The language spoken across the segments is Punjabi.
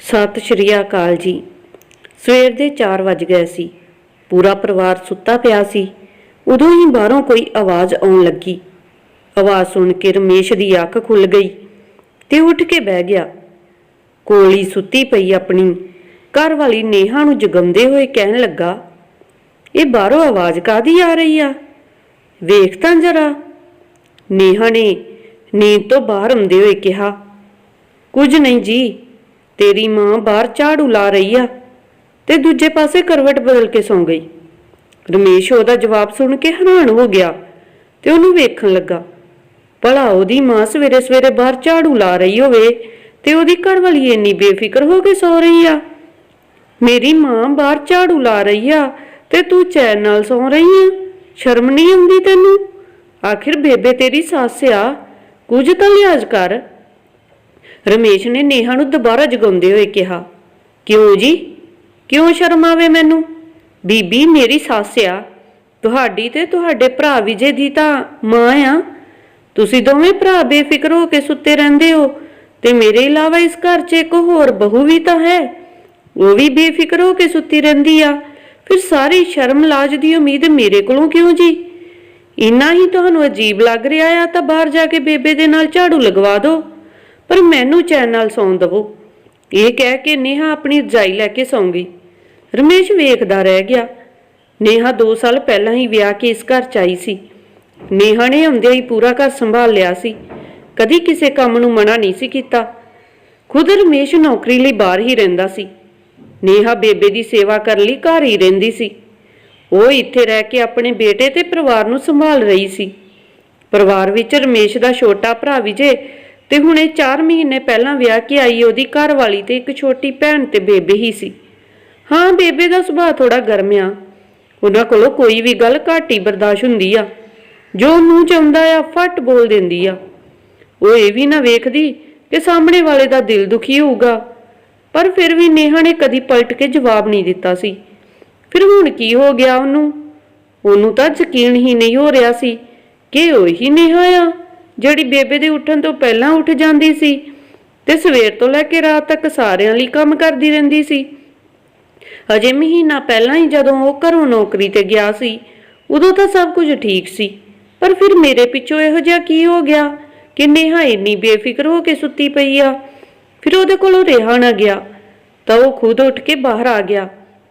ਸਤਿ ਸ਼੍ਰੀ ਅਕਾਲ ਜੀ। ਸਵੇਰ ਦੇ 4 ਵਜ ਗਏ ਸੀ। ਪੂਰਾ ਪਰਿਵਾਰ ਸੁੱਤਾ ਪਿਆ ਸੀ। ਉਦੋਂ ਹੀ ਬਾਹਰੋਂ ਕੋਈ ਆਵਾਜ਼ ਆਉਣ ਲੱਗੀ। ਆਵਾਜ਼ ਸੁਣ ਕੇ ਰਮੇਸ਼ ਦੀ ਅੱਖ ਖੁੱਲ ਗਈ ਤੇ ਉੱਠ ਕੇ ਬਹਿ ਗਿਆ। ਕੋਲੀ ਸੁੱਤੀ ਪਈ ਆਪਣੀ। ਘਰ ਵਾਲੀ ਨੇਹਾ ਨੂੰ ਜਗਮਦੇ ਹੋਏ ਕਹਿਣ ਲੱਗਾ, ਇਹ ਬਾਹਰੋਂ ਆਵਾਜ਼ ਕਾਦੀ ਆ ਰਹੀ ਆ? ਵੇਖ ਤਾਂ ਜਰਾ। ਨੇਹਾ ਨੇ ਨੀਂਦ ਤੋਂ ਬਾਹਰ ਆਉਂਦੇ ਹੋਏ ਕਿਹਾ, ਕੁਝ ਨਹੀਂ ਜੀ ਤੇਰੀ ਮਾਂ ਬਾਹਰ ਝਾੜੂ ਲਾ ਰਹੀ ਆ ਤੇ ਦੂਜੇ ਪਾਸੇ ਕਰਵਟ ਬਦਲ ਕੇ ਸੌਂ ਗਈ। ਰਮੇਸ਼ ਉਹਦਾ ਜਵਾਬ ਸੁਣ ਕੇ ਹੈਰਾਨ ਹੋ ਗਿਆ ਤੇ ਉਹਨੂੰ ਵੇਖਣ ਲੱਗਾ। ਭਲਾ ਉਹਦੀ ਮਾਂ ਸਵੇਰੇ ਸਵੇਰੇ ਬਾਹਰ ਝਾੜੂ ਲਾ ਰਹੀ ਹੋਵੇ ਤੇ ਉਹਦੀ ਘਰਵਾਲੀ ਇੰਨੀ ਬੇਫਿਕਰ ਹੋ ਕੇ ਸੌ ਰਹੀ ਆ। ਮੇਰੀ ਮਾਂ ਬਾਹਰ ਝਾੜੂ ਲਾ ਰਹੀ ਆ ਤੇ ਤੂੰ ਚੈਨ ਨਾਲ ਸੌ ਰਹੀ ਆ। ਸ਼ਰਮ ਨਹੀਂ ਆਉਂਦੀ ਤੈਨੂੰ? ਆਖਿਰ ਬੇਬੇ ਤੇਰੀ ਸੱਸ ਆ। ਕੁਝ ਤਾਂ ਲਿਆਜ਼ ਕਰ। ਰਮੇਸ਼ ਨੇ ਨੇਹਾ ਨੂੰ ਦੁਬਾਰਾ ਜਗਾਉਂਦੇ ਹੋਏ ਕਿਹਾ, ਕਿਉਂ ਜੀ? ਕਿਉਂ ਸ਼ਰਮ ਆਵੇ ਮੈਨੂੰ? ਬੀਬੀ, ਮੇਰੀ ਸੱਸ ਆ। ਤੁਹਾਡੀ ਤੇ ਤੁਹਾਡੇ ਭਰਾ ਵਿਜੇ ਦੀ ਤਾਂ ਮਾਂ ਆ। ਤੁਸੀਂ ਦੋਵੇਂ ਭਰਾ ਬੇਫਿਕਰ ਹੋ ਕੇ ਸੁੱਤੇ ਰਹਿੰਦੇ ਹੋ ਤੇ ਮੇਰੇ ਇਲਾਵਾ ਇਸ ਘਰ 'ਚ ਇੱਕ ਹੋਰ ਬਹੂ ਵੀ ਤਾਂ ਹੈ। ਉਹ ਵੀ ਬੇਫਿਕਰ ਹੋ ਕੇ ਸੁੱਤੀ ਰਹਿੰਦੀ ਆ। ਫਿਰ ਸਾਰੀ ਸ਼ਰਮ ਲਾਜ ਦੀ ਉਮੀਦ ਮੇਰੇ ਕੋਲੋਂ ਕਿਉਂ ਜੀ? ਇੰਨਾ ਹੀ ਤੁਹਾਨੂੰ ਅਜੀਬ ਲੱਗ ਰਿਹਾ ਆ ਤਾਂ ਬਾਹਰ ਜਾ ਕੇ ਬੇਬੇ ਦੇ ਨਾਲ ਝਾੜੂ ਲਗਵਾ ਦਿਓ। ਪਰ ਮੈਨੂੰ ਚੈਨ ਨਾਲ ਸੌਣ ਦਵੋ। ਇਹ ਕਹਿ ਕੇ ਨੇਹਾ ਆਪਣੀ ਰਜਾਈ ਲੈ ਕੇ ਸੌਂ ਗਈ। ਰਮੇਸ਼ ਵੇਖਦਾ ਰਹਿ ਗਿਆ। ਨੇਹਾ 2 ਸਾਲ ਪਹਿਲਾਂ ਹੀ ਵਿਆਹ ਕੇ ਇਸ ਘਰ ਚ ਆਈ ਸੀ। ਨੇਹਾ ਨੇ ਹੁੰਦਿਆਂ ਹੀ ਪੂਰਾ ਘਰ ਸੰਭਾਲ ਲਿਆ ਸੀ। ਕਦੀ ਕਿਸੇ ਕੰਮ ਨੂੰ ਮਨਾ ਨਹੀਂ ਸੀ ਕੀਤਾ। ਖੁਦ ਰਮੇਸ਼ ਨੌਕਰੀ ਲਈ ਬਾਹਰ ਹੀ ਰਹਿੰਦਾ ਸੀ। ਨੇਹਾ ਬੇਬੇ ਦੀ ਸੇਵਾ ਕਰਨ ਲਈ ਘਰ ਹੀ ਰਹਿੰਦੀ ਸੀ। ਉਹ ਇੱਥੇ ਰਹਿ ਕੇ ਆਪਣੇ ਬੇਟੇ ਤੇ ਪਰਿਵਾਰ ਨੂੰ ਸੰਭਾਲ ਰਹੀ ਸੀ। ਪਰਿਵਾਰ ਵਿੱਚ ਰਮੇਸ਼ ਦਾ ਛੋਟਾ ਭਰਾ ਵਿਜੇ ਤੇ ਹੁਣੇ 4 ਮਹੀਨੇ ਪਹਿਲਾਂ ਵਿਆਹ ਕੇ ਆਈ ਉਹਦੀ ਘਰਵਾਲੀ ਤੇ ਇੱਕ ਛੋਟੀ ਭੈਣ ਤੇ ਬੇਬੇ ਹੀ ਸੀ। ਹਾਂ, ਬੇਬੇ ਦਾ ਸੁਭਾਅ ਥੋੜਾ ਗਰਮ ਆ। ਉਹਨਾਂ ਕੋਲੋਂ ਕੋਈ ਵੀ ਗੱਲ ਘੱਟ ਹੀ ਬਰਦਾਸ਼ਤ ਹੁੰਦੀ ਆ। ਜੋ ਮੂੰਹ ਚ ਆਉਂਦਾ ਆ, ਫੱਟ ਬੋਲ ਦਿੰਦੀ ਆ। ਉਹ ਇਹ ਵੀ ਨਾ ਵੇਖਦੀ ਕਿ ਸਾਹਮਣੇ ਵਾਲੇ ਦਾ ਦਿਲ ਦੁਖੀ ਹੋਊਗਾ। ਪਰ ਫਿਰ ਵੀ ਨੇਹਾ ਨੇ ਕਦੀ ਪਲਟ ਕੇ ਜਵਾਬ ਨਹੀਂ ਦਿੱਤਾ ਸੀ। ਫਿਰ ਹੁਣ ਕੀ ਹੋ ਗਿਆ ਉਹਨੂੰ? ਉਹਨੂੰ ਤਾਂ ਯਕੀਨ ਹੀ ਨਹੀਂ ਹੋ ਰਿਹਾ ਸੀ ਕਿ ਉਹੀ ਨੇਹਾ ਆ। ਜਿਹੜੀ ਬੇਬੇ ਦੇ ਉੱਠਣ ਤੋਂ ਪਹਿਲਾਂ ਉੱਠ ਜਾਂਦੀ ਸੀ ਤੇ ਸਵੇਰ ਤੋਂ ਲੈ ਕੇ ਰਾਤ ਤੱਕ ਸਾਰਿਆਂ ਲਈ ਕੰਮ ਕਰਦੀ ਰਹਿੰਦੀ ਸੀ। ਅਜੇ ਮਹੀਨਾ ਪਹਿਲਾਂ ਹੀ ਜਦੋਂ ਉਹ ਘਰੋਂ ਨੌਕਰੀ ਤੇ ਗਿਆ ਸੀ, ਉਦੋਂ ਤਾਂ ਸਭ ਕੁਝ ਠੀਕ ਸੀ, ਪਰ ਫਿਰ ਮੇਰੇ ਪਿੱਛੋਂ ਇਹੋ ਜਿਹਾ ਕੀ ਹੋ ਗਿਆ ਕਿ ਨੇਹਾ ਇੰਨੀ ਬੇਫਿਕਰ ਹੋ ਕੇ ਸੁੱਤੀ ਪਈ ਆ। ਫਿਰ ਉਹਦੇ ਕੋਲੋਂ ਰਿਹਾ ਨਾ ਗਿਆ, ਤਾਂ ਉਹ ਖੁਦ ਉੱਠ ਕੇ ਬਾਹਰ ਆ ਗਿਆ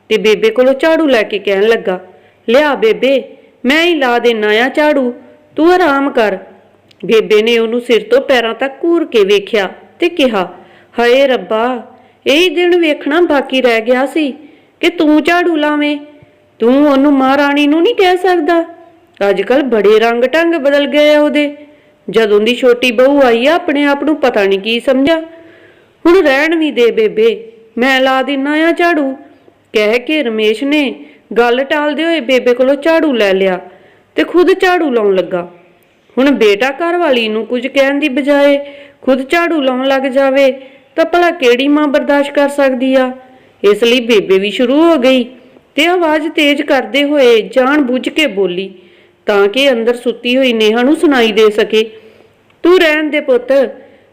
ਤੇ ਬੇਬੇ ਕੋਲੋਂ ਝਾੜੂ ਲੈ ਕੇ ਕਹਿਣ ਲੱਗਾ, ਲਿਆ ਬੇਬੇ, ਮੈਂ ਹੀ ਲਾ ਦੇਣਾ ਆ ਝਾੜੂ, ਤੂੰ ਆਰਾਮ ਕਰ ਬੇਬੇ ਨੇ ਉਹਨੂੰ ਸਿਰ ਤੋਂ ਪੈਰਾਂ ਤੱਕ ਘੂਰ ਕੇ ਵੇਖਿਆ ਤੇ ਕਿਹਾ, ਹਏ ਰੱਬਾ, ਇਹ ਦਿਨ ਵੇਖਣਾ ਬਾਕੀ ਰਹਿ ਗਿਆ ਸੀ ਕਿ ਤੂੰ ਝਾੜੂ ਲਾਵੇਂ? ਤੂੰ ਉਹਨੂੰ ਮਹਾਰਾਣੀ ਨੂੰ ਨਹੀਂ ਕਹਿ ਸਕਦਾ? ਅੱਜ ਕੱਲ ਬੜੇ ਰੰਗ ਢੰਗ ਬਦਲ ਗਏ ਆ ਉਹਦੇ। ਜਦੋਂ ਦੀ ਛੋਟੀ ਬਹੂ ਆਈ ਆ, ਆਪਣੇ ਆਪ ਨੂੰ ਪਤਾ ਨਹੀਂ ਕੀ ਸਮਝਾ ਹੁਣ ਰਹਿਣ ਵੀ ਦੇ ਬੇਬੇ, ਮੈਂ ਲਾ ਦਿੰਨਾ ਆ ਝਾੜੂ। ਕਹਿ ਕੇ ਰਮੇਸ਼ ਨੇ ਗੱਲ ਟਾਲਦੇ ਹੋਏ ਬੇਬੇ ਕੋਲੋਂ ਝਾੜੂ ਲੈ ਲਿਆ ਤੇ ਖੁਦ ਝਾੜੂ ਲਾਉਣ ਲੱਗਾ। ਹੁਣ ਬੇਟਾ ਘਰ ਵਾਲੀ ਨੂੰ ਕੁਝ ਕਹਿਣ ਦੀ ਬਜਾਏ ਖੁਦ ਝਾੜੂ ਲਾਉਣ ਲੱਗ ਜਾਵੇ, ਤਾਂ ਭਲਾ ਕਿਹੜੀ ਮਾਂ ਬਰਦਾਸ਼ਤ ਕਰ ਸਕਦੀ ਆ? ਇਸ ਲਈ ਬੇਬੇ ਵੀ ਸ਼ੁਰੂ ਹੋ ਗਈ ਤੇ ਆਵਾਜ਼ ਤੇਜ਼ ਕਰਦੇ ਹੋਏ ਜਾਣ ਬੁੱਝ ਕੇ ਬੋਲੀ, ਤਾਂ ਕਿ ਅੰਦਰ ਸੁੱਤੀ ਹੋਈ ਨੇਹਾ ਨੂੰ ਸੁਣਾਈ ਦੇ ਸਕੇ। ਤੂੰ ਰਹਿਣ ਦੇ ਪੁੱਤ,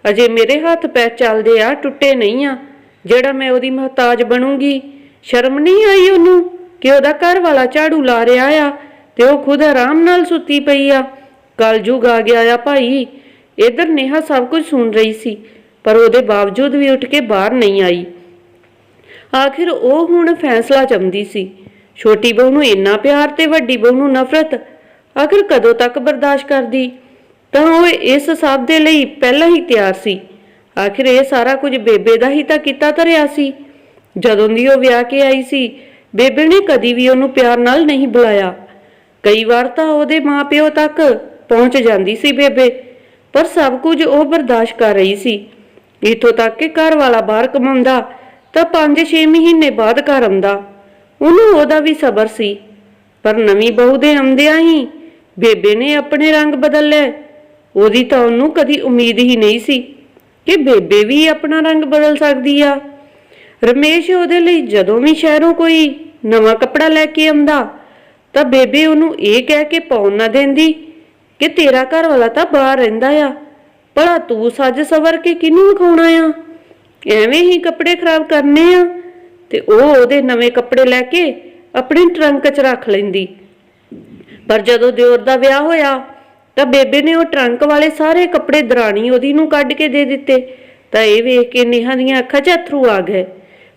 ਅਜੇ ਮੇਰੇ ਹੱਥ ਪੈ ਚੱਲਦੇ ਆ, ਟੁੱਟੇ ਨਹੀਂ ਆ। ਜਿਹੜਾ ਮੈਂ ਉਹਦੀ ਮਹਤਾਜ ਬਣੂੰਗੀ, ਸ਼ਰਮ ਨਹੀਂ ਆਈ ਉਹਨੂੰ ਕਿ ਉਹਦਾ ਘਰ ਵਾਲਾ ਝਾੜੂ ਲਾ ਰਿਹਾ ਆ ਤੇ ਉਹ ਖੁਦ ਆਰਾਮ ਨਾਲ ਸੁੱਤੀ ਪਈ ਆ। ਕਲਯੁਗ ਆ ਗਿਆ ਆ ਭਾਈ। ਇਧਰ ਨੇਹਾ ਸਭ ਕੁਝ ਸੁਣ ਰਹੀ ਸੀ, ਪਰ ਉਹਦੇ ਬਾਵਜੂਦ ਵੀ ਉੱਠ ਕੇ ਬਾਹਰ ਨਹੀਂ ਆਈ। ਆਖਿਰ ਉਹ ਹੁਣ ਫੈਸਲਾ ਚੰਦੀ ਸੀ, ਛੋਟੀ ਬਹੂ ਨੂੰ ਇੰਨਾ ਪਿਆਰ ਤੇ ਵੱਡੀ ਬਹੂ ਨੂੰ ਨਫ਼ਰਤ, ਆਖਿਰ ਕਦੋਂ ਤੱਕ ਬਰਦਾਸ਼ਤ ਕਰਦੀ? ਤਾਂ ਉਹ ਇਸ ਸਭ ਦੇ ਲਈ ਪਹਿਲਾਂ ਹੀ ਤਿਆਰ ਸੀ। ਆਖਿਰ ਇਹ ਸਾਰਾ ਕੁਝ ਬੇਬੇ ਦਾ ਹੀ ਤਾਂ ਕੀਤਾ ਧਰਿਆ ਸੀ। ਜਦੋਂ ਦੀ ਉਹ ਵਿਆਹ ਕੇ ਆਈ ਸੀ, ਬੇਬੇ ਨੇ ਕਦੀ ਵੀ ਉਹਨੂੰ ਪਿਆਰ ਨਾਲ ਨਹੀਂ ਬੁਲਾਇਆ। ਕਈ ਵਾਰ ਤਾਂ ਉਹਦੇ ਮਾਪਿਓ ਤੱਕ ਪਹੁੰਚ ਜਾਂਦੀ ਸੀ ਬੇਬੇ, ਪਰ ਸਭ ਕੁਝ ਉਹ ਬਰਦਾਸ਼ਤ ਕਰ ਰਹੀ ਸੀ। ਇਥੋਂ ਤੱਕ ਕਿ ਘਰ ਵਾਲਾ ਬਾਹਰ ਕਮਾਉਂਦਾ ਤਾਂ 5-6 ਮਹੀਨੇ ਬਾਅਦ ਘਰ ਆਉਂਦਾ। ਉਹਨੂੰ ਉਹਦਾ ਵੀ ਸਬਰ ਸੀ। ਪਰ ਨਵੀਂ ਬਹੂ ਦੇ ਆਉਂਦਿਆਂ ਹੀ ਬੇਬੇ ਨੇ ਆਪਣੇ ਰੰਗ ਬਦਲ ਲਏ। ਉਹਦੀ ਤਾਂ ਉਹਨੂੰ ਕਦੀ ਉਮੀਦ ਹੀ ਨਹੀਂ ਸੀ ਕਿ ਬੇਬੇ ਵੀ ਆਪਣਾ ਰੰਗ ਬਦਲ ਸਕਦੀ ਆ। ਰਮੇਸ਼ ਉਹਦੇ ਲਈ ਜਦੋਂ ਵੀ ਸ਼ਹਿਰੋਂ ਕੋਈ ਨਵਾਂ ਕੱਪੜਾ ਲੈ ਕੇ ਆਉਂਦਾ, ਤਾਂ ਬੇਬੇ ਉਹਨੂੰ ਇਹ ਕਹਿ ਕੇ ਪਾਉਣ ਨਾ ਦਿੰਦੀ ਕਿ ਤੇਰਾ ਘਰ ਵਾਲਾ ਤਾਂ ਬਾਹਰ ਰਹਿੰਦਾ ਆ। ਭਲਾ ਤੂੰ ਸੱਜ ਸਵਰ ਕੇ ਕਿਹਨੂੰ ਵਿਖਾਉਣਾ ਆ? ਐਵੇਂ ਹੀ ਕੱਪੜੇ ਖਰਾਬ ਕਰਨੇ ਆ ਤੇ ਉਹ ਉਹਦੇ ਨਵੇਂ ਕੱਪੜੇ ਲੈ ਕੇ ਆਪਣੇ ਟਰੰਕ 'ਚ ਰੱਖ ਲੈਂਦੀ। ਪਰ ਜਦੋਂ ਦਿਓਰ ਦਾ ਵਿਆਹ ਹੋਇਆ, ਤਾਂ ਬੇਬੇ ਨੇ ਉਹ ਟਰੰਕ ਵਾਲੇ ਸਾਰੇ ਕੱਪੜੇ ਦਰਾਣੀ ਉਹਦੀ ਨੂੰ ਕੱਢ ਕੇ ਦੇ ਦਿੱਤੇ। ਤਾਂ ਇਹ ਵੇਖ ਕੇ ਨੇਹਾ ਦੀਆਂ ਅੱਖਾਂ 'ਚ ਅਥਰੂ ਆ ਗਏ।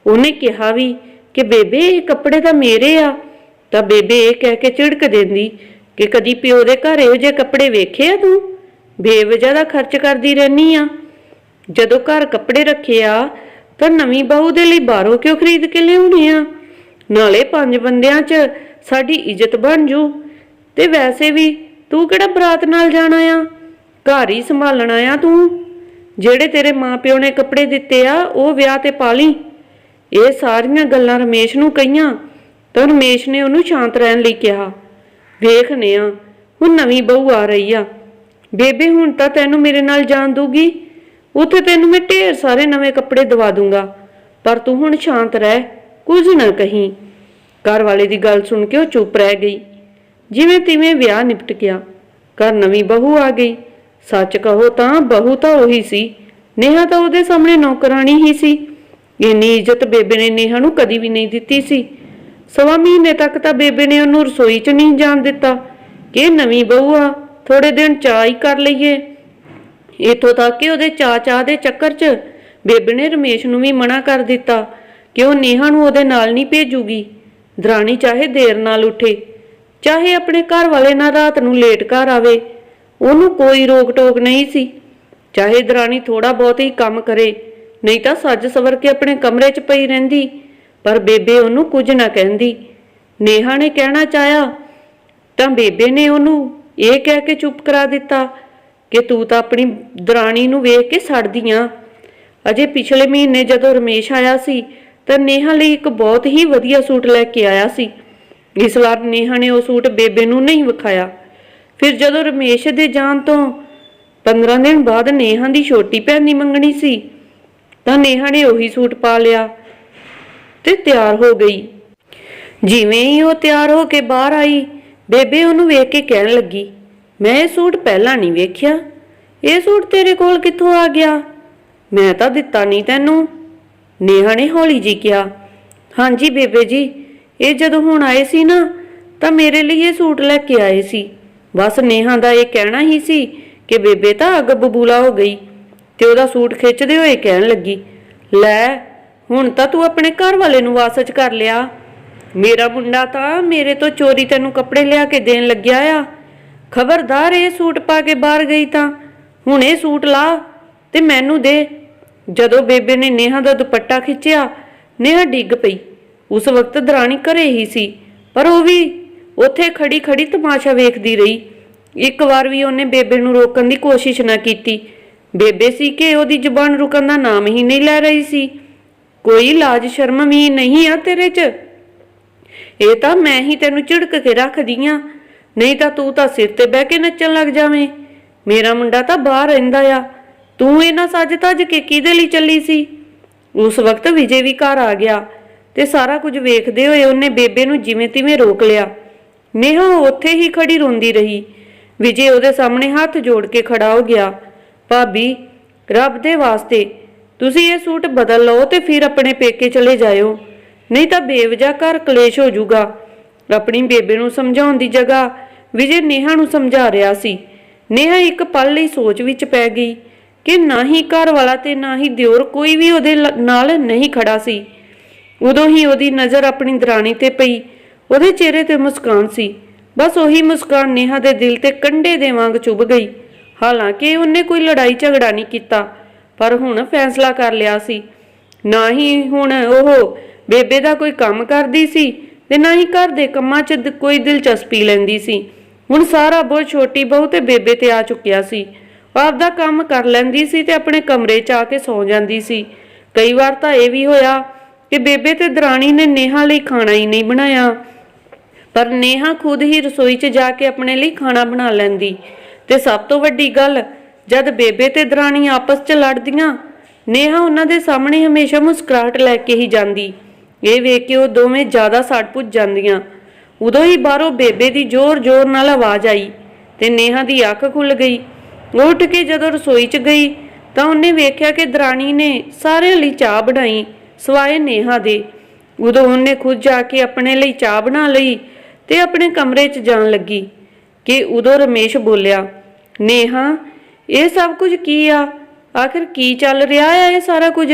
ਉਹਨੇ ਕਿਹਾ ਵੀ ਕਿ ਬੇਬੇ, ਇਹ ਕੱਪੜੇ ਤਾਂ ਮੇਰੇ ਆ। ਤਾਂ ਬੇਬੇ ਇਹ ਕਹਿ ਕੇ ਝਿੜਕ ਦਿੰਦੀ ਕਿ ਕਦੀ ਪਿਓ ਦੇ ਘਰ ਇਹੋ ਜਿਹੇ ਕੱਪੜੇ ਵੇਖੇ ਆ ਤੂੰ? ਬੇਵਜ੍ਹਾ ਦਾ ਖਰਚ ਕਰਦੀ ਰਹਿਨੀ ਆ। ਜਦੋਂ ਘਰ ਕੱਪੜੇ ਰੱਖੇ ਆ, ਤਾਂ ਨਵੀਂ ਬਹੂ ਦੇ ਲਈ ਬਾਹਰੋਂ ਕਿਉਂ ਖਰੀਦ ਕੇ ਲਿਆਉਣੇ ਆ? ਨਾਲੇ ਪੰਜ ਬੰਦਿਆਂ 'ਚ ਸਾਡੀ ਇੱਜ਼ਤ ਬਣ ਜੂ। ਤੇ ਵੈਸੇ ਵੀ ਤੂੰ ਕਿਹੜਾ ਬਰਾਤ ਨਾਲ ਜਾਣਾ ਆ? ਘਰ ਹੀ ਸੰਭਾਲਣਾ ਆ ਤੂੰ। ਜਿਹੜੇ ਤੇਰੇ ਮਾਪਿਓ ਨੇ ਕੱਪੜੇ ਦਿੱਤੇ ਆ, ਉਹ ਵਿਆਹ ਤੇ ਪਾ ਲਈ। ਇਹ ਸਾਰੀਆਂ ਗੱਲਾਂ ਰਮੇਸ਼ ਨੂੰ ਕਹੀਆਂ, ਤਾਂ ਰਮੇਸ਼ ਨੇ ਉਹਨੂੰ ਸ਼ਾਂਤ ਰਹਿਣ ਲਈ ਕਿਹਾ। ਵੇਖਨੇ ਆ, ਹੁਣ ਨਵੀਂ ਬਹੂ ਆ ਰਹੀ ਆ। ਬੇਬੇ ਹੁਣ ਤਾਂ ਤੈਨੂੰ ਮੇਰੇ ਨਾਲ ਜਾਣ ਦੂਗੀ ਉੱਥੇ ਤੈਨੂੰ ਮੈਂ ਢੇਰ ਸਾਰੇ ਨਵੇਂ ਕੱਪੜੇ ਦਵਾ ਦੂੰਗਾ। ਪਰ ਤੂੰ ਹੁਣ ਸ਼ਾਂਤ ਰਹਿ, ਕੁਝ ਨਾ ਕਹੀਂ। ਘਰ ਵਾਲੇ ਦੀ ਗੱਲ ਸੁਣ ਕੇ ਉਹ ਚੁੱਪ ਰਹਿ ਗਈ। ਜਿਵੇਂ ਤਿਵੇਂ ਵਿਆਹ ਨਿਪਟ ਗਿਆ। ਘਰ ਨਵੀਂ ਬਹੂ ਆ ਗਈ। ਸੱਚ ਕਹੋ ਤਾਂ ਬਹੂ ਤਾਂ ਉਹੀ ਸੀ। ਨੇਹਾ ਤਾਂ ਉਹਦੇ ਸਾਹਮਣੇ ਨੌਕਰਾਨੀ ਹੀ ਸੀ। ਇੰਨੀ ਇੱਜ਼ਤ ਬੇਬੇ ਨੇ ਨੇਹਾ ਨੂੰ ਕਦੀ ਵੀ ਨਹੀਂ ਦਿੱਤੀ ਸੀ। ਸਵਾ ਮਹੀਨੇ ਤੱਕ ਤਾਂ ਬੇਬੇ ਨੇ ਉਹਨੂੰ ਰਸੋਈ 'ਚ ਨਹੀਂ ਜਾਣ ਦਿੱਤਾ। ਕਿ ਨਵੀਂ ਬਹੂ ਆ ਥੋੜੇ ਦਿਨ ਚਾਹ ਹੀ ਕਰ ਲਈਏ। ਇਥੋਂ ਤੱਕ ਕਿ ਉਹਦੇ ਚਾਚਾ ਦੇ ਚੱਕਰ 'ਚ ਬੇਬੇ ਨੇ ਰਮੇਸ਼ ਨੂੰ ਵੀ ਮਨਾ ਕਰ ਦਿੱਤਾ ਕਿ ਉਹ ਨੇਹਾ ਨੂੰ ਉਹਦੇ ਨਾਲ ਨਹੀਂ ਭੇਜੂਗੀ। ਦਰਾਣੀ ਚਾਹੇ ਦੇਰ ਨਾਲ ਉੱਠੇ, ਚਾਹੇ ਆਪਣੇ ਘਰ ਵਾਲੇ ਨਾਲ ਰਾਤ ਨੂੰ ਲੇਟ ਘਰ ਆਵੇ, ਉਹਨੂੰ ਕੋਈ ਰੋਕ ਟੋਕ ਨਹੀਂ ਸੀ। ਚਾਹੇ ਦਰਾਣੀ ਥੋੜਾ ਬਹੁਤ ਹੀ ਕੰਮ ਕਰੇ, ਨਹੀਂ ਤਾਂ ਸੱਜ ਸਵਰ ਕੇ ਆਪਣੇ ਕਮਰੇ 'ਚ ਪਈ ਰਹਿੰਦੀ। ਪਰ ਬੇਬੇ ਉਹਨੂੰ ਕੁਝ ਨਾ ਕਹਿੰਦੀ। ਨੇਹਾ ਨੇ ਕਹਿਣਾ ਚਾਹਿਆ, ਤਾਂ ਬੇਬੇ ਨੇ ਉਹਨੂੰ ਇਹ ਕਹਿ ਕੇ ਚੁੱਪ ਕਰਾ ਦਿੱਤਾ ਕਿ ਤੂੰ ਤਾਂ ਆਪਣੀ ਦਰਾਣੀ ਨੂੰ ਵੇਖ ਕੇ ਸੜਦੀ ਆਂ। ਅਜੇ ਪਿਛਲੇ ਮਹੀਨੇ ਜਦੋਂ ਰਮੇਸ਼ ਆਇਆ ਸੀ, ਤਾਂ ਨੇਹਾ ਲਈ ਇੱਕ ਬਹੁਤ ਹੀ ਵਧੀਆ ਸੂਟ ਲੈ ਕੇ ਆਇਆ ਸੀ। ਇਸ ਵਾਰ ਨੇਹਾ ਨੇ ਉਹ ਸੂਟ ਬੇਬੇ ਨੂੰ ਨਹੀਂ ਵਿਖਾਇਆ। ਫਿਰ ਜਦੋਂ ਰਮੇਸ਼ ਦੇ ਜਾਣ ਤੋਂ 15 ਦਿਨ ਬਾਅਦ ਨੇਹਾ ਦੀ ਛੋਟੀ ਭੈਣ ਦੀ ਮੰਗਣੀ ਸੀ, ਤਾਂ ਨੇਹਾ ਨੇ ਉਹੀ ਸੂਟ ਪਾ ਲਿਆ। ਤੇ ਤਿਆਰ ਹੋ ਗਈ। ਜਿਵੇਂ ਹੀ ਉਹ ਤਿਆਰ ਹੋ ਕੇ ਬਾਹਰ ਆਈ, ਬੇਬੇ ਉਹਨੂੰ ਵੇਖ ਕੇ ਕਹਿਣ ਲੱਗੀ, ਮੈਂ ਇਹ ਸੂਟ ਪਹਿਲਾਂ ਨਹੀਂ ਵੇਖਿਆ। ਇਹ ਸੂਟ ਤੇਰੇ ਕੋਲ ਕਿੱਥੋਂ ਆ ਗਿਆ? ਮੈਂ ਤਾਂ ਦਿੱਤਾ ਨਹੀਂ ਤੈਨੂੰ। ਨੇਹਾ ਨੇ ਹੌਲੀ ਜੀ ਕਿਹਾ, ਹਾਂਜੀ ਬੇਬੇ ਜੀ, ਇਹ ਜਦੋਂ ਹੁਣ ਆਏ ਸੀ ਨਾ, ਤਾਂ ਮੇਰੇ ਲਈ ਇਹ ਸੂਟ ਲੈ ਕੇ ਆਏ ਸੀ। ਬਸ ਨੇਹਾ ਦਾ ਇਹ ਕਹਿਣਾ ਹੀ ਸੀ ਕਿ ਬੇਬੇ ਤਾਂ ਅੱਗ ਬਬੂਲਾ ਹੋ ਗਈ ਤੇ ਉਹਦਾ ਸੂਟ ਖਿੱਚਦੇ ਹੋਏ ਕਹਿਣ ਲੱਗੀ, ਲੈ ਹੁਣ ਤਾਂ ਤੂੰ ਆਪਣੇ ਘਰ ਵਾਲੇ ਨੂੰ ਵਾਸਚ ਕਰ ਲਿਆ। ਮੇਰਾ ਮੁੰਡਾ ਤਾਂ ਮੇਰੇ ਤੋਂ ਚੋਰੀ ਤੈਨੂੰ ਕੱਪੜੇ ਲਿਆ ਕੇ ਦੇਣ ਲੱਗਿਆ ਆ। ਖਬਰਦਾਰ ਇਹ ਸੂਟ ਪਾ ਕੇ ਬਾਹਰ ਗਈ ਤਾਂ, ਹੁਣ ਇਹ ਸੂਟ ਲਾ ਤੇ ਮੈਨੂੰ ਦੇ। ਜਦੋਂ ਬੇਬੇ ਨੇ ਨੇਹਾ ਦਾ ਦੁਪੱਟਾ ਖਿੱਚਿਆ, ਨੇਹਾ ਡਿੱਗ ਪਈ। ਉਸ ਵਕਤ ਦਰਾਣੀ ਘਰੇ ਹੀ ਸੀ, ਪਰ ਉਹ ਵੀ ਉੱਥੇ ਖੜੀ ਖੜੀ ਤਮਾਸ਼ਾ ਵੇਖਦੀ ਰਹੀ। ਇੱਕ ਵਾਰ ਵੀ ਉਹਨੇ ਬੇਬੇ ਨੂੰ ਰੋਕਣ ਦੀ ਕੋਸ਼ਿਸ਼ ਨਾ ਕੀਤੀ। ਬੇਬੇ ਸੀ ਕਿ ਉਹਦੀ ਜ਼ੁਬਾਨ ਰੁਕਣ ਦਾ ਨਾਮ ਹੀ ਨਹੀਂ ਲੈ ਰਹੀ ਸੀ। ਕੋਈ ਲਾਜ ਸ਼ਰਮ ਵੀ ਨਹੀਂ ਆ ਤੇਰੇ 'ਚ। ਇਹ ਤਾਂ ਮੈਂ ਹੀ ਤੈਨੂੰ ਝਿੜਕ ਕੇ ਰੱਖਦੀ ਆ। ਨਹੀਂ ਤਾਂ ਤੂੰ ਤਾਂ ਸਿਰ ਤੇ ਬਹਿ ਕੇ ਨੱਚਣ ਲੱਗ ਜਾਵੇਂ। ਮੇਰਾ ਮੁੰਡਾ ਤਾਂ ਬਾਹਰ ਰਹਿੰਦਾ ਆ। ਤੂੰ ਇਹਨਾਂ ਸੱਜ ਤੱਜ ਕੇ ਕਿਹਦੇ ਲਈ ਚੱਲੀ ਸੀ? ਉਸ ਵਕਤ ਵਿਜੇ ਵੀ ਘਰ ਆ ਗਿਆ ਤੇ ਸਾਰਾ ਕੁਝ ਵੇਖਦੇ ਹੋਏ ਉਹਨੇ ਬੇਬੇ ਨੂੰ ਜਿਵੇਂ ਤਿਵੇਂ ਰੋਕ ਲਿਆ। ਨੇਹਾ ਉੱਥੇ ਹੀ ਖੜੀ ਰੋਂਦੀ ਰਹੀ। ਵਿਜੇ ਉਹਦੇ ਸਾਹਮਣੇ ਹੱਥ ਜੋੜ ਕੇ ਖੜਾ ਹੋ ਗਿਆ। ਭਾਬੀ, ਰੱਬ ਦੇ ਵਾਸਤੇ ਤੁਸੀਂ ਇਹ ਸੂਟ ਬਦਲ ਲਓ ਤੇ ਫਿਰ ਆਪਣੇ ਪੇਕੇ ਚਲੇ ਜਾਇਓ। ਨਹੀਂ ਤਾਂ ਬੇਵਜਾ ਘਰ ਕਲੇਸ਼ ਹੋ ਜਾਊਗਾ। ਆਪਣੀ ਬੇਬੇ ਨੂੰ ਸਮਝਾਉਣ ਦੀ ਜਗ੍ਹਾ ਵਿਜੇ ਨੇਹਾ ਨੂੰ ਸਮਝਾ ਰਿਹਾ ਸੀ। ਨੇਹਾ ਇੱਕ ਪਲ ਲਈ ਸੋਚ ਵਿੱਚ ਪੈ ਗਈ ਕਿ ਨਾ ਹੀ ਘਰ ਵਾਲਾ ਤੇ ਨਾ ਹੀ ਦਿਓਰ ਕੋਈ ਵੀ ਉਹਦੇ ਨਾਲ ਨਹੀਂ ਖੜਾ ਸੀ। ਉਦੋਂ ਹੀ ਉਹਦੀ ਨਜ਼ਰ ਆਪਣੀ ਦਰਾਣੀ ਤੇ ਪਈ। ਉਹਦੇ ਚਿਹਰੇ ਤੇ ਮੁਸਕਾਨ ਸੀ। ਬਸ ਉਹੀ ਮੁਸਕਾਨ ਨੇਹਾ ਦੇ ਦਿਲ ਤੇ ਕੰਡੇ ਦੇ ਵਾਂਗ ਚੁੱਭ ਗਈ। ਹਾਲਾਂਕਿ ਉਹਨੇ ਕੋਈ ਲੜਾਈ ਝਗੜਾ ਨਹੀਂ ਕੀਤਾ। ਪਰ ਹੁਣ ਫੈਸਲਾ ਕਰ ਲਿਆ ਸੀ। ਨਾ ਹੀ ਹੁਣ ਉਹ ਬੇਬੇ ਦਾ ਕੋਈ ਕੰਮ ਕਰਦੀ ਸੀ ਤੇ ਨਾ ਹੀ ਘਰ ਦੇ ਕੰਮਾਂ 'ਚ ਦ- ਕੋਈ ਦਿਲਚਸਪੀ ਲੈਂਦੀ ਸੀ। ਹੁਣ ਸਾਰਾ ਬੋਝ ਛੋਟੀ ਬਹੂ ਤੇ ਬੇਬੇ ਤੇ ਆ ਚੁੱਕਿਆ ਸੀ। ਉਹ ਆਪਦਾ ਕੰਮ ਕਰ ਲੈਂਦੀ ਸੀ ਤੇ ਆਪਣੇ ਕਮਰੇ 'ਚ ਆ ਕੇ ਸੌ ਜਾਂਦੀ ਸੀ। ਕਈ ਵਾਰ ਤਾਂ ਇਹ ਵੀ ਹੋਇਆ ਕਿ ਬੇਬੇ ਤੇ ਦਰਾਣੀ ਨੇ ਨੇਹਾ ਲਈ ਖਾਣਾ ਹੀ ਨਹੀਂ ਬਣਾਇਆ। ਪਰ ਨੇਹਾ ਖੁਦ ਹੀ ਰਸੋਈ 'ਚ ਜਾ ਕੇ ਆਪਣੇ ਲਈ ਖਾਣਾ ਬਣਾ ਲੈਂਦੀ। ਤੇ ਸਭ ਤੋਂ ਵੱਡੀ ਗੱਲ ਜਦ ਬੇਬੇ ਤੇ ਦਰਾਣੀ ਆਪਸ 'ਚ ਲੜਦੀਆਂ, ਨੇਹਾ ਉਹਨਾਂ ਦੇ ਸਾਹਮਣੇ ਹਮੇਸ਼ਾ ਮੁਸਕਰਾਹਟ ਲੈ ਕੇ ਹੀ ਜਾਂਦੀ। ਇਹ ਵੇਖ ਕੇ ਉਹ ਦੋਵੇਂ ਜ਼ਿਆਦਾ ਸੜ ਜਾਂਦੀਆਂ। ਉਦੋਂ ਹੀ ਬਾਹਰੋਂ ਬੇਬੇ ਦੀ ਜ਼ੋਰ-ਜ਼ੋਰ ਨਾਲ ਆਵਾਜ਼ ਆਈ ਤੇ ਨੇਹਾ ਦੀ ਅੱਖ ਖੁੱਲ ਗਈ। ਉਹ ਉੱਠ ਕੇ ਜਦੋਂ ਰਸੋਈ 'ਚ ਗਈ ਤਾਂ ਉਹਨੇ ਵੇਖਿਆ ਕਿ ਦਰਾਣੀ ਨੇ ਸਾਰਿਆਂ ਲਈ ਚਾਹ ਬਣਾਈ, ਸਵਾਏ ਨੇਹਾ ਦੇ। ਉਦੋਂ ਉਹਨੇ ਖੁਦ ਜਾ ਕੇ ਆਪਣੇ ਲਈ ਚਾਹ ਬਣਾ ਲਈ ਤੇ ਆਪਣੇ ਕਮਰੇ 'ਚ ਜਾਣ ਲੱਗੀ ਕਿ ਉਦੋਂ ਰਮੇਸ਼ ਬੋਲਿਆ, ਨੇਹਾ ਇਹ ਸਭ ਕੁਝ ਕੀ ਆ? ਆਖਿਰ ਕੀ ਚੱਲ ਰਿਹਾ ਆ ਇਹ ਸਾਰਾ ਕੁਝ?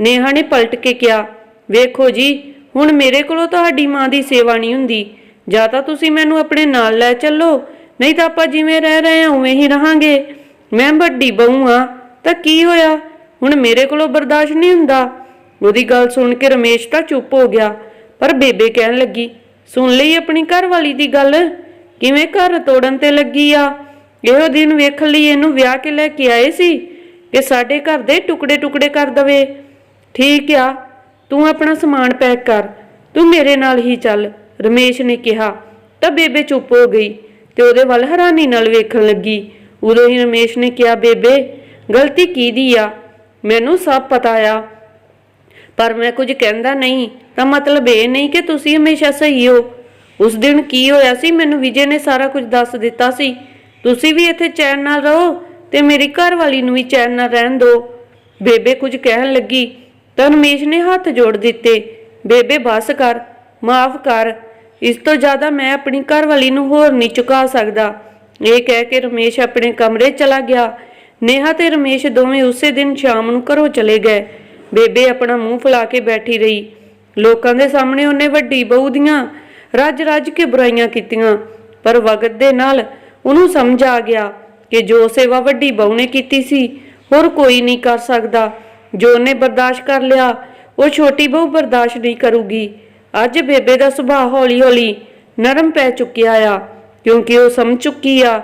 ਨੇਹਾ ਨੇ ਪਲਟ ਕੇ ਕਿਹਾ, ਵੇਖੋ ਜੀ, ਹੁਣ ਮੇਰੇ ਕੋਲੋਂ ਤੁਹਾਡੀ ਮਾਂ ਦੀ ਸੇਵਾ ਨਹੀਂ ਹੁੰਦੀ। ਜਾਂ ਤਾਂ ਤੁਸੀਂ ਮੈਨੂੰ ਆਪਣੇ ਨਾਲ ਲੈ ਚੱਲੋ, ਨਹੀਂ ਤਾਂ ਆਪਾਂ ਜਿਵੇਂ ਰਹਿ ਰਹੇ ਹਾਂ ਉਵੇਂ ਹੀ ਰਹਾਂਗੇ। ਮੈਂ ਵੱਡੀ ਬਹੂ ਆ ਤਾਂ ਕੀ ਹੋਇਆ? ਹੁਣ ਮੇਰੇ ਕੋਲੋਂ ਬਰਦਾਸ਼ਤ ਨਹੀਂ ਹੁੰਦਾ? ਉਹਦੀ ਗੱਲ ਸੁਣ ਕੇ ਰਮੇਸ਼ ਤਾਂ ਚੁੱਪ ਹੋ ਗਿਆ, ਪਰ ਬੇਬੇ ਕਹਿਣ ਲੱਗੀ, ਸੁਣ ਲਈ ਆਪਣੀ ਘਰ ਵਾਲੀ ਦੀ ਗੱਲ। ਕਿਵੇਂ ਘਰ ਤੋੜਨ ਤੇ ਲੱਗੀ ਆ? ਇਹੋ ਦਿਨ ਵੇਖਣ ਲਈ ਇਹਨੂੰ ਵਿਆਹ ਕੇ ਲੈ ਕੇ ਆਏ ਸੀ ਕਿ ਸਾਡੇ ਘਰ ਦੇ ਟੁਕੜੇ ਟੁਕੜੇ ਕਰ ਦਵੇ। ਠੀਕ ਆ, ਤੂੰ ਆਪਣਾ ਸਮਾਨ ਪੈਕ ਕਰ, ਤੂੰ ਮੇਰੇ ਨਾਲ ਹੀ ਚੱਲ, ਰਮੇਸ਼ ਨੇ ਕਿਹਾ। ਤਾਂ ਬੇਬੇ ਚੁੱਪ ਹੋ ਗਈ ਤੇ ਉਹਦੇ ਵੱਲ ਹੈਰਾਨੀ ਨਾਲ ਵੇਖਣ ਲੱਗੀ। ਉਦੋਂ ਹੀ ਰਮੇਸ਼ ਨੇ ਕਿਹਾ, ਬੇਬੇ, ਗਲਤੀ ਕਿਹਦੀ ਆ? ਮੈਨੂੰ ਸਭ ਪਤਾ ਆ। ਪਰ ਮੈਂ ਕੁਝ ਕਹਿੰਦਾ ਨਹੀਂ, ਤਾਂ ਮਤਲਬ ਇਹ ਨਹੀਂ ਕਿ ਤੁਸੀਂ ਹਮੇਸ਼ਾ ਸਹੀ ਹੋ। ਉਸ ਦਿਨ ਕੀ ਹੋਇਆ ਸੀ, ਮੈਨੂੰ ਵਿਜੇ ਨੇ ਸਾਰਾ ਕੁਝ ਦੱਸ ਦਿੱਤਾ ਸੀ। ਤੁਸੀਂ ਵੀ ਇੱਥੇ ਚੈਨ ਨਾਲ ਰਹੋ ਤੇ ਮੇਰੀ ਘਰ ਵਾਲੀ ਨੂੰ ਵੀ ਚੈਨ ਨਾਲ ਰਹਿਣ ਦਿਓ। ਬੇਬੇ ਕੁਝ ਕਹਿਣ ਲੱਗੀ, ਤਾਂ ਰਮੇਸ਼ ਨੇ ਹੱਥ ਜੋੜ ਦਿੱਤੇ। ਬੇਬੇ ਬਸ ਕਰ, ਮਾਫ ਕਰ, ਇਸ ਤੋਂ ਜ਼ਿਆਦਾ ਮੈਂ ਆਪਣੀ ਘਰ ਵਾਲੀ ਨੂੰ ਹੋਰ ਨਹੀਂ ਚੁਕਾ ਸਕਦਾ। ਇਹ ਕਹਿ ਕੇ ਰਮੇਸ਼ ਆਪਣੇ ਕਮਰੇ ਚਲਾ ਗਿਆ। ਨੇਹਾ ਤੇ ਰਮੇਸ਼ ਦੋਵੇਂ ਉਸੇ ਦਿਨ ਸ਼ਾਮ ਨੂੰ ਘਰੋਂ ਚਲੇ ਗਏ। ਬੇਬੇ ਆਪਣਾ ਮੂੰਹ ਫੁਲਾ ਕੇ ਬੈਠੀ ਰਹੀ। ਲੋਕਾਂ ਦੇ ਸਾਹਮਣੇ ਉਹਨੇ ਵੱਡੀ ਬਹੂ ਦੀਆਂ ਰੱਜ ਰੱਜ ਕੇ ਬੁਰਾਈਆਂ ਕੀਤੀਆਂ, ਪਰ ਵਕਤ ਦੇ ਨਾਲ ਉਹਨੂੰ ਸਮਝ ਆ ਗਿਆ ਕਿ ਜੋ ਸੇਵਾ ਵੱਡੀ ਬਹੂ ਨੇ ਕੀਤੀ ਸੀ, ਹੋਰ ਕੋਈ ਨਹੀਂ ਕਰ ਸਕਦਾ। ਜੋ ਉਹਨੇ ਬਰਦਾਸ਼ਤ ਕਰ ਲਿਆ, ਉਹ ਛੋਟੀ ਬਹੂ ਬਰਦਾਸ਼ਤ ਨਹੀਂ ਕਰੂਗੀ। ਅੱਜ ਬੇਬੇ ਦਾ ਸੁਭਾਅ ਹੌਲੀ-ਹੌਲੀ ਨਰਮ ਪੈ ਚੁੱਕਿਆ ਆ, ਕਿਉਂਕਿ ਉਹ ਸਮਝ ਚੁੱਕੀ ਆ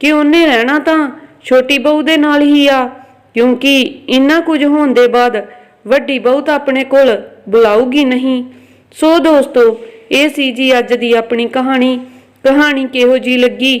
ਕਿ ਉਹਨੇ ਰਹਿਣਾ ਤਾਂ ਛੋਟੀ ਬਹੂ ਦੇ ਨਾਲ ਹੀ ਆ, ਕਿਉਂਕਿ ਇੰਨਾ ਕੁਝ ਹੋਣ ਦੇ ਬਾਅਦ ਵੱਡੀ ਬਹੂ ਤਾਂ ਆਪਣੇ ਕੋਲ ਬੁਲਾਊਗੀ ਨਹੀਂ। ਸੋ ਦੋਸਤੋ, ਇਹ ਸੀ ਜੀ ਅੱਜ ਦੀ ਆਪਣੀ ਕਹਾਣੀ। ਕਹਾਣੀ ਕਿਹੋ ਜੀ ਲੱਗੀ?